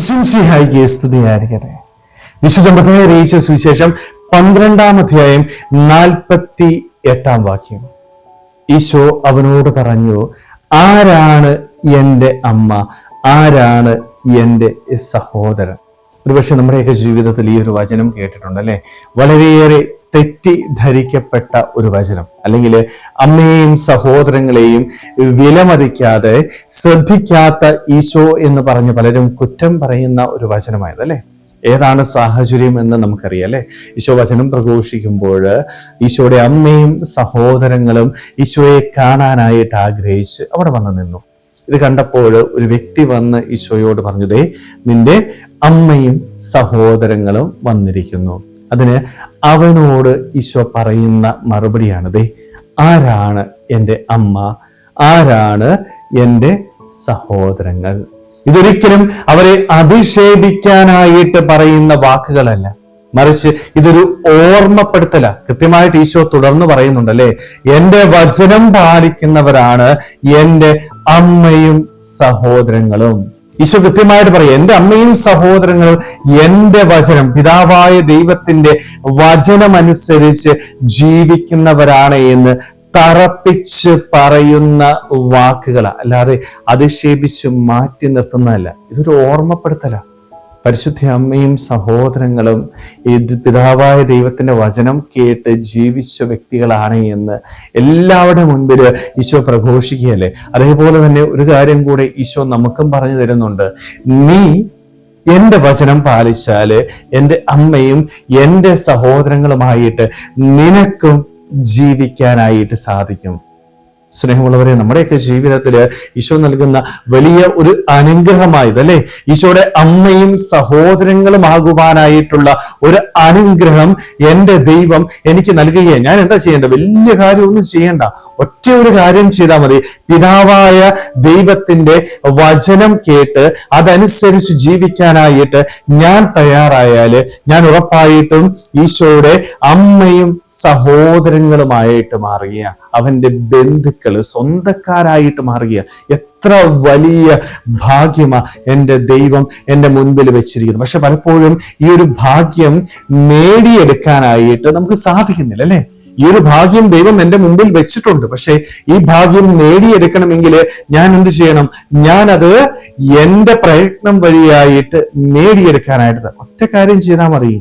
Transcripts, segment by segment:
വിശംസിഹായിക്ക് സ്തുതിയായിരിക്കട്ടെ. വിശുദ്ധ മതയെ അറിയിച്ച സുവിശേഷം പന്ത്രണ്ടാം അധ്യായം നാൽപ്പത്തി എട്ടാം വാക്യം. ഈശോ അവനോട് പറഞ്ഞു ആരാണ് എന്റെ അമ്മ? ആരാണ് എന്റെ സഹോദരൻ? ഒരുപക്ഷെ നമ്മുടെയൊക്കെ ജീവിതത്തിൽ ഈ ഒരു വചനം കേട്ടിട്ടുണ്ട് അല്ലെ വളരെയേറെ തെറ്റിദ്ധരിക്കപ്പെട്ട ഒരു വചനം. അല്ലെങ്കിൽ അമ്മയെയും സഹോദരങ്ങളെയും വിലമതിക്കാതെ ശ്രദ്ധിക്കാത്ത ഈശോ എന്ന് പറഞ്ഞ് പലരും കുറ്റം പറയുന്ന ഒരു വചനമായത് അല്ലേ? ഏതാണ് സാഹചര്യം എന്ന് നമുക്കറിയാം അല്ലെ? ഈശോ വചനം പ്രഘോഷിക്കുമ്പോൾ ഈശോയുടെ അമ്മയും സഹോദരങ്ങളും ഈശോയെ കാണാനായിട്ട് ആഗ്രഹിച്ച് അവിടെ വന്ന് നിന്നു. ഇത് കണ്ടപ്പോൾ ഒരു വ്യക്തി വന്ന് ഈശോയോട് പറഞ്ഞതേ നിന്റെ അമ്മയും സഹോദരങ്ങളും വന്നിരിക്കുന്നു. അതിന് അവനോട് ഈശോ പറയുന്ന മറുപടിയാണതേ ആരാണ് എന്റെ അമ്മ? ആരാണ് എന്റെ സഹോദരങ്ങൾ? ഇതൊരിക്കലും അവരെ അധിക്ഷേപിക്കാനായിട്ട് പറയുന്ന വാക്കുകളല്ല. മറിച്ച് ഇതൊരു ഓർമ്മപ്പെടുത്തല. കൃത്യമായിട്ട് ഈശോ തുടർന്ന് പറയുന്നുണ്ടല്ലേ എന്റെ വചനം പാലിക്കുന്നവരാണ് എന്റെ അമ്മയും സഹോദരങ്ങളും. ഈശോ കൃത്യമായിട്ട് പറയും എന്റെ അമ്മയും സഹോദരങ്ങളും എന്റെ വചനം പിതാവായ ദൈവത്തിന്റെ വചനമനുസരിച്ച് ജീവിക്കുന്നവരാണ് എന്ന് തറപ്പിച്ച് പറയുന്ന വാക്കുകളാ. അല്ലാതെ അധിക്ഷേപിച്ച് മാറ്റി നിർത്തുന്നതല്ല ഇതൊരു ഓർമ്മപ്പെടുത്തല. പരിശുദ്ധ അമ്മയും സഹോദരങ്ങളും ഇത് പിതാവായ ദൈവത്തിന്റെ വചനം കേട്ട് ജീവിച്ച വ്യക്തികളാണ് എന്ന് എല്ലാവരുടെ മുൻപിൽ ഈശോ പ്രഘോഷിക്കുകയല്ലേ? അതേപോലെ തന്നെ ഒരു കാര്യം കൂടെ ഈശോ നമുക്കും പറഞ്ഞു തരുന്നുണ്ട്. നീ എന്റെ വചനം പാലിച്ചാൽ എന്റെ അമ്മയും എന്റെ സഹോദരങ്ങളുമായിട്ട് നിനക്കും ജീവിക്കാനായിട്ട് സാധിക്കും. സ്നേഹമുള്ളവരെ നമ്മുടെയൊക്കെ ജീവിതത്തിൽ ഈശോ നൽകുന്ന വലിയ ഒരു അനുഗ്രഹമായത് അല്ലെ? ഈശോയുടെ അമ്മയും സഹോദരങ്ങളും ആകുവാനായിട്ടുള്ള ഒരു അനുഗ്രഹം എന്റെ ദൈവം എനിക്ക് നൽകുകയാണ്. ഞാൻ എന്താ ചെയ്യേണ്ട വലിയ കാര്യമൊന്നും ചെയ്യേണ്ട. ഒറ്റ ഒരു കാര്യം ചെയ്താൽ മതി. പിതാവായ ദൈവത്തിന്റെ വചനം കേട്ട് അതനുസരിച്ച് ജീവിക്കാനായിട്ട് ഞാൻ തയ്യാറായാൽ ഞാൻ ഉറപ്പായിട്ടും ഈശോയുടെ അമ്മയും സഹോദരങ്ങളുമായിട്ട് അവന്റെ അവന്റെ ബന്ധുക്കൾ സ്വന്തക്കാരായിട്ട് മാറുക എത്ര വലിയ ഭാഗ്യമാ എന്റെ ദൈവം എന്റെ മുൻപിൽ വെച്ചിരിക്കുന്നത്. പക്ഷെ പലപ്പോഴും ഈ ഒരു ഭാഗ്യം നേടിയെടുക്കാനായിട്ട് നമുക്ക് സാധിക്കുന്നില്ല അല്ലേ? ഈ ഒരു ഭാഗ്യം ദൈവം എന്റെ മുമ്പിൽ വെച്ചിട്ടുണ്ട്. പക്ഷേ ഈ ഭാഗ്യം നേടിയെടുക്കണമെങ്കിൽ ഞാൻ എന്ത് ചെയ്യണം? ഞാനത് എന്റെ പ്രയത്നം വഴിയായിട്ട് നേടിയെടുക്കാനായിട്ട് ഒറ്റ കാര്യം ചെയ്താൽ മതി.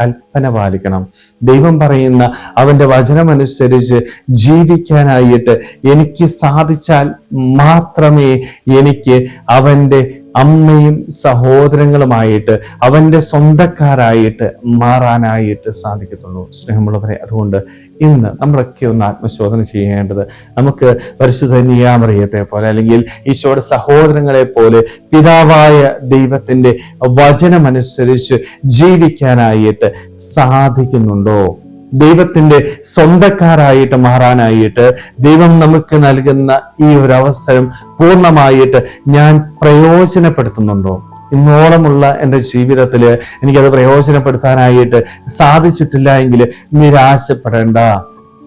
കൽപ്പന പാലിക്കണം ദൈവം പറയുന്ന അവന്റെ വചനമനുസരിച്ച് ജീവിക്കാനായിട്ട് എനിക്ക് സാധിച്ചാൽ മാത്രമേ എനിക്ക് അവന്റെ അമ്മയും സഹോദരങ്ങളുമായിട്ട് അവന്റെ സ്വന്തക്കാരായിട്ട് മാറാനായിട്ട് സാധിക്കത്തുള്ളൂ. സ്നേഹമുള്ളവരെ അതുകൊണ്ട് ഇന്ന് നമ്മളൊക്കെ ഒന്ന് ആത്മശോധന ചെയ്യേണ്ടത് നമുക്ക് പരിശുദ്ധ നിയാമറിയത്തെ പോലെ അല്ലെങ്കിൽ ഈശോയുടെ സഹോദരങ്ങളെ പോലെ പിതാവായ ദൈവത്തിന്റെ വചനമനുസരിച്ച് ജീവിക്കാനായിട്ട് സാധിക്കുന്നുണ്ടോ? ദൈവത്തിന്റെ സ്വന്തക്കാരായിട്ട് മാറാനായിട്ട് ദൈവം നമുക്ക് നൽകുന്ന ഈ ഒരു അവസരം പൂർണമായിട്ട് ഞാൻ പ്രയോജനപ്പെടുത്തുന്നുണ്ടോ? ഇന്നോളമുള്ള എന്റെ ജീവിതത്തിൽ എനിക്കത് പ്രയോജനപ്പെടുത്താനായിട്ട് സാധിച്ചിട്ടില്ല എങ്കിൽ നിരാശപ്പെടേണ്ട.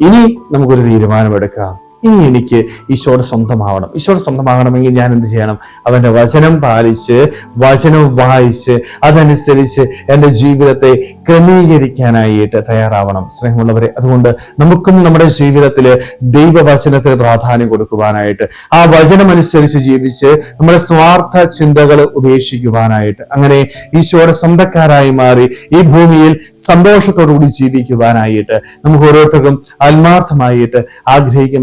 ഇനി നമുക്കൊരു തീരുമാനമെടുക്കാം. ഇനി എനിക്ക് ഈശോയുടെ സ്വന്തമാവണം. ഈശോയുടെ സ്വന്തമാകണമെങ്കിൽ ഞാൻ എന്ത് ചെയ്യണം? അവന്റെ വചനം പാലിച്ച് വചനം വായിച്ച് അതനുസരിച്ച് എന്റെ ജീവിതത്തെ ക്രമീകരിക്കാനായിട്ട് തയ്യാറാവണം. സ്നേഹമുള്ളവരെ അതുകൊണ്ട് നമുക്കും നമ്മുടെ ജീവിതത്തിൽ ദൈവവചനത്തിന് പ്രാധാന്യം കൊടുക്കുവാനായിട്ട് ആ വചനം അനുസരിച്ച് ജീവിച്ച് നമ്മുടെ സ്വാർത്ഥ ചിന്തകൾ ഉപേക്ഷിക്കുവാനായിട്ട് അങ്ങനെ ഈശോയുടെ സ്വന്തക്കാരായി മാറി ഈ ഭൂമിയിൽ സന്തോഷത്തോടുകൂടി ജീവിക്കുവാനായിട്ട് നമുക്ക് ഓരോരുത്തർക്കും ആത്മാർത്ഥമായിട്ട് ആഗ്രഹിക്കാൻ